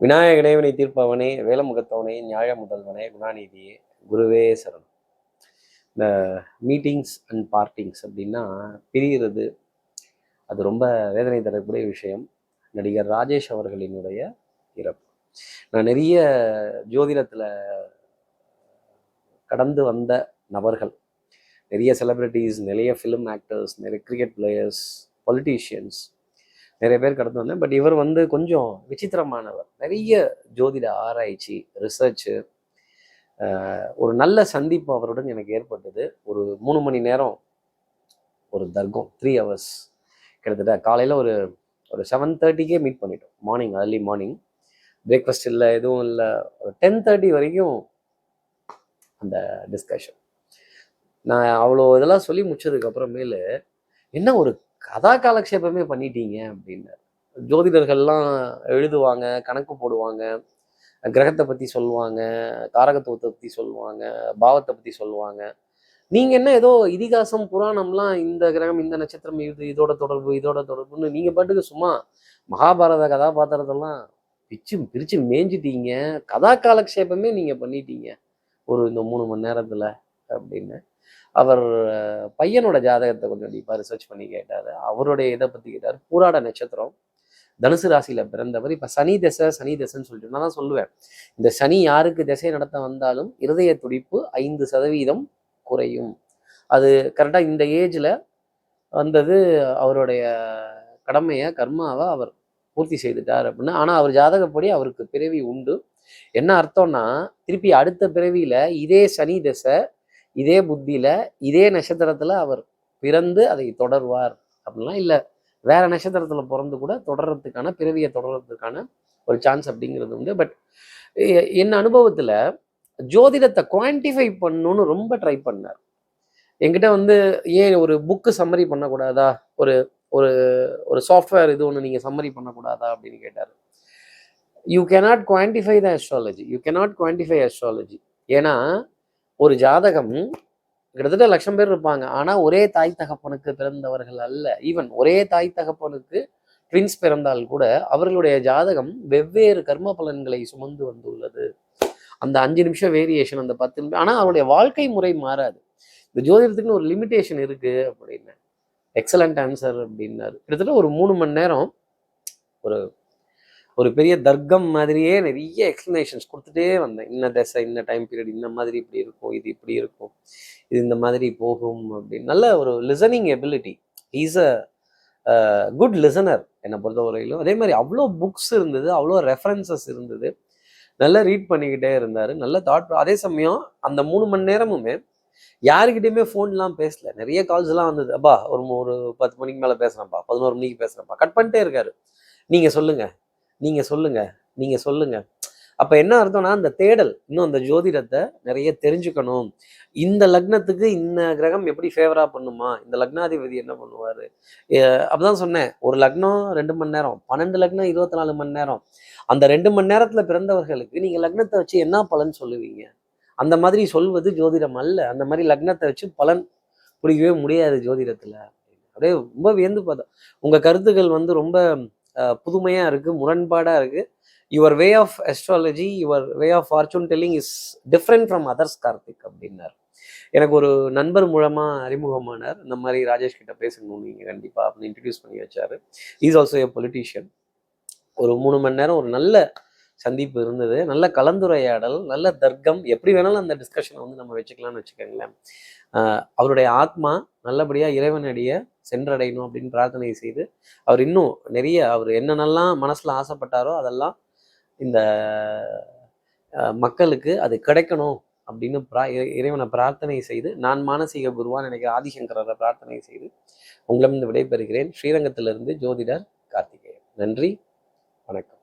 விநாயக இறைவனை தீர்ப்பவனே வேலமுகத்தவனே நியாய முதல்வனே குணாநிதியே குருவே சரணம். இந்த மீட்டிங்ஸ் அண்ட் பார்ட்டிங்ஸ் அப்படின்னா பிரிகிறது அது ரொம்ப வேதனை தரக்கூடிய விஷயம். நடிகர் ராஜேஷ் அவர்களினுடைய இறப்பு. நான் நிறைய ஜோதிடத்தில் கடந்து வந்த நபர்கள் நிறைய செலிப்ரிட்டிஸ் நிறைய ஃபிலிம் ஆக்டர்ஸ் நிறைய கிரிக்கெட் பிளேயர்ஸ் பொலிட்டீஷியன்ஸ் நிறைய பேர் கடந்து வந்தேன். பட் இவர் வந்து கொஞ்சம் விசித்திரமானவர். நிறைய ஜோதிட ஆராய்ச்சி ரிசர்ச்சு ஒரு நல்ல சந்திப்பு அவருடன் எனக்கு ஏற்பட்டது. ஒரு மூணு மணி நேரம் ஒரு தர்க்கம் த்ரீ ஹவர்ஸ் கிட்டத்தட்ட. காலையில் ஒரு ஒரு செவன் தேர்ட்டிக்கே மீட் பண்ணிட்டோம். மார்னிங் அர்லி மார்னிங் பிரேக்ஃபாஸ்ட் இல்லை எதுவும் இல்லை. ஒரு டென் தேர்ட்டி வரைக்கும் அந்த டிஸ்கஷன் நான் அவ்வளோ இதெல்லாம் சொல்லி முடிச்சதுக்கு அப்புறமேலு என்ன ஒரு கதா காலக்ஷேபமே பண்ணிட்டீங்க அப்படின்னு. ஜோதிடர்கள்லாம் எழுதுவாங்க கணக்கு போடுவாங்க கிரகத்தை பற்றி சொல்லுவாங்க தாரகத்துவத்தை பற்றி சொல்லுவாங்க பாவத்தை பற்றி சொல்லுவாங்க. நீங்கள் என்ன ஏதோ இதிகாசம் புராணம்லாம் இந்த கிரகம் இந்த நட்சத்திரம் இது இதோட தொடர்பு இதோட தொடர்புன்னு நீங்கள் பாட்டுக்கு சும்மா மகாபாரத கதாபாத்திரத்தெல்லாம் பிச்சு பிரித்து மேய்ஞ்சிட்டீங்க. கதா காலக்ஷேபமே நீங்கள் பண்ணிட்டீங்க. ஒரு இந்த மூணு மணி நேரத்தில் அப்படின்னு. அவர் பையனோட ஜாதகத்தை கொஞ்சம் டீப்பாக ரிசர்ச் பண்ணி கேட்டார். அவருடைய இதை பற்றி கேட்டார். பூராட நட்சத்திரம் தனுசு ராசியில பிறந்தவர். இப்ப சனி தசை சனி தசைன்னு சொல்லிட்டு நான் தான் சொல்லுவேன். இந்த சனி யாருக்கு திசை நடத்த வந்தாலும் இருதய துடிப்பு ஐந்து சதவீதம் குறையும். அது கரெக்டா இந்த ஏஜ்ல வந்தது அவருடைய கடமையை கர்மாவை அவர் பூர்த்தி செய்துட்டார் அப்படின்னு. ஆனா அவர் ஜாதகப்படி அவருக்கு பிறவி உண்டு. என்ன அர்த்தம்னா திருப்பி அடுத்த பிறவியில இதே சனி தசை இதே புத்தியில இதே நட்சத்திரத்துல அவர் பிறந்து அதை தொடர்வார் அப்படின்லாம் இல்லை. வேற நட்சத்திரத்துல பிறந்து கூட தொடர்றதுக்கான பிறவியை தொடர்றதுக்கான ஒரு சான்ஸ் அப்படிங்கிறது உண்டு. பட் என் அனுபவத்துல ஜோதிடத்தை குவான்டிஃபை பண்ணணும்னு ரொம்ப ட்ரை பண்ணார். என்கிட்ட வந்து ஏன் ஒரு புக்கு சம்மரி பண்ணக்கூடாதா? ஒரு ஒரு ஒரு சாஃப்ட்வேர் இது ஒன்று நீங்கள் சம்மரி பண்ணக்கூடாதா அப்படின்னு கேட்டார். You cannot quantify the astrology you cannot quantify astrology ஏன்னா ஒரு ஜாதகம் கிட்டத்தட்ட லட்சம் பேர் இருப்பாங்க. ஆனால் ஒரே தாய் தகப்பனுக்கு பிறந்தவர்கள் அல்ல. ஈவன் ஒரே தாய் தகப்பனுக்கு ட்வின்ஸ் பிறந்தால் கூட அவர்களுடைய ஜாதகம் வெவ்வேறு கர்ம பலன்களை சுமந்து வந்துள்ளது. அந்த அஞ்சு நிமிஷம் வேரியேஷன் அந்த பத்து நிமிஷம் ஆனால் அவருடைய வாழ்க்கை முறை மாறாது. இந்த ஜோதிடத்துக்குன்னு ஒரு லிமிட்டேஷன் இருக்கு அப்படின்னு. எக்ஸலண்ட் ஆன்சர் அப்படின்னாரு. கிட்டத்தட்ட ஒரு மூணு மணி நேரம் ஒரு ஒரு பெரிய தர்க்கம் மாதிரியே நிறைய எக்ஸ்பிளனேஷன்ஸ் கொடுத்துட்டே வந்தேன். இன்ன தசை இன்ன டைம் பீரியட் இந்த மாதிரி இப்படி இருக்கும் இது இப்படி இருக்கும் இது இந்த மாதிரி போகும் அப்படின்னு. நல்ல ஒரு listening ability is a good listener என்னை பொறுத்த வரையிலும் அதே மாதிரி அவ்வளோ புக்ஸ் இருந்தது அவ்வளோ ரெஃபரன்சஸ் இருந்தது. நல்லா ரீட் பண்ணிக்கிட்டே இருந்தார். நல்ல தாட் அதே சமயம் அந்த மூணு மணி நேரமுமே யாருக்கிட்டையுமே ஃபோன்லாம் பேசல. நிறைய கால்ஸ்லாம் வந்தது. அப்பா ஒரு ஒரு பத்து மணிக்கு மேலே பேசுகிறேன்ப்பா பதினோரு மணிக்கு பேசுகிறேன்ப்பா கட் பண்ணிட்டே இருக்காரு. நீங்கள் சொல்லுங்கள் நீங்கள் சொல்லுங்கள் நீங்கள் சொல்லுங்கள் அப்போ என்ன அர்த்தம்னா அந்த தேடல் இன்னும் அந்த ஜோதிடத்தை நிறைய தெரிஞ்சுக்கணும். இந்த லக்னத்துக்கு இந்த கிரகம் எப்படி ஃபேவரா பண்ணுமா? இந்த லக்னாதிபதி என்ன பண்ணுவார்? அப்படிதான் சொன்னேன். ஒரு லக்னம் ரெண்டு மணி நேரம் பன்னெண்டு லக்னம் இருபத்தி நாலு மணி நேரம். அந்த ரெண்டு மணி நேரத்தில் பிறந்தவர்களுக்கு நீங்கள் லக்னத்தை வச்சு என்ன பலன் சொல்லுவீங்க? அந்த மாதிரி சொல்வது ஜோதிடம் அல்ல. அந்த மாதிரி லக்னத்தை வச்சு பலன் பிடிக்கவே முடியாது ஜோதிடத்தில். அப்படியே ரொம்ப வியந்து பார்த்தோம் உங்கள் கருத்துக்கள் வந்து ரொம்ப புதுமையாக இருக்குது முரண்பாடாக இருக்குது your way of astrology your way of fortune telling is different from others Karthik அப்படின்னார். எனக்கு ஒரு நண்பர் மூலமாக அறிமுகமானார். இந்த மாதிரி ராஜேஷ் கிட்ட பேசணும் நீங்கள் கண்டிப்பாக அப்படின்னு இன்ட்ரடியூஸ் பண்ணி வச்சார். இஸ் ஆல்சோ ஏ பொலிட்டீஷியன் ஒரு மூணு மணி நேரம் ஒரு நல்ல சந்திப்பு இருந்தது. நல்ல கலந்துரையாடல் நல்ல தர்க்கம். எப்படி வேணாலும் அந்த டிஸ்கஷனை வந்து நம்ம வச்சுக்கலாம்னு வச்சுக்கோங்களேன். அவருடைய ஆத்மா நல்லபடியாக இறைவனடிய சென்றடையணும் அப்படின்னு பிரார்த்தனை செய்து அவர் இன்னும் நிறைய அவர் என்னென்னலாம் மனசில் ஆசைப்பட்டாரோ அதெல்லாம் இந்த மக்களுக்கு அது கிடைக்கணும் அப்படின்னு பிரா இறைவனை பிரார்த்தனை செய்து நான் மானசீக குருவான் எனக்கு ஆதிசங்கரரை பிரார்த்தனை செய்து உங்களிடம் விடைபெறுகிறேன். ஸ்ரீரங்கத்திலிருந்து ஜோதிடர் கார்த்திகேயன். நன்றி. வணக்கம்.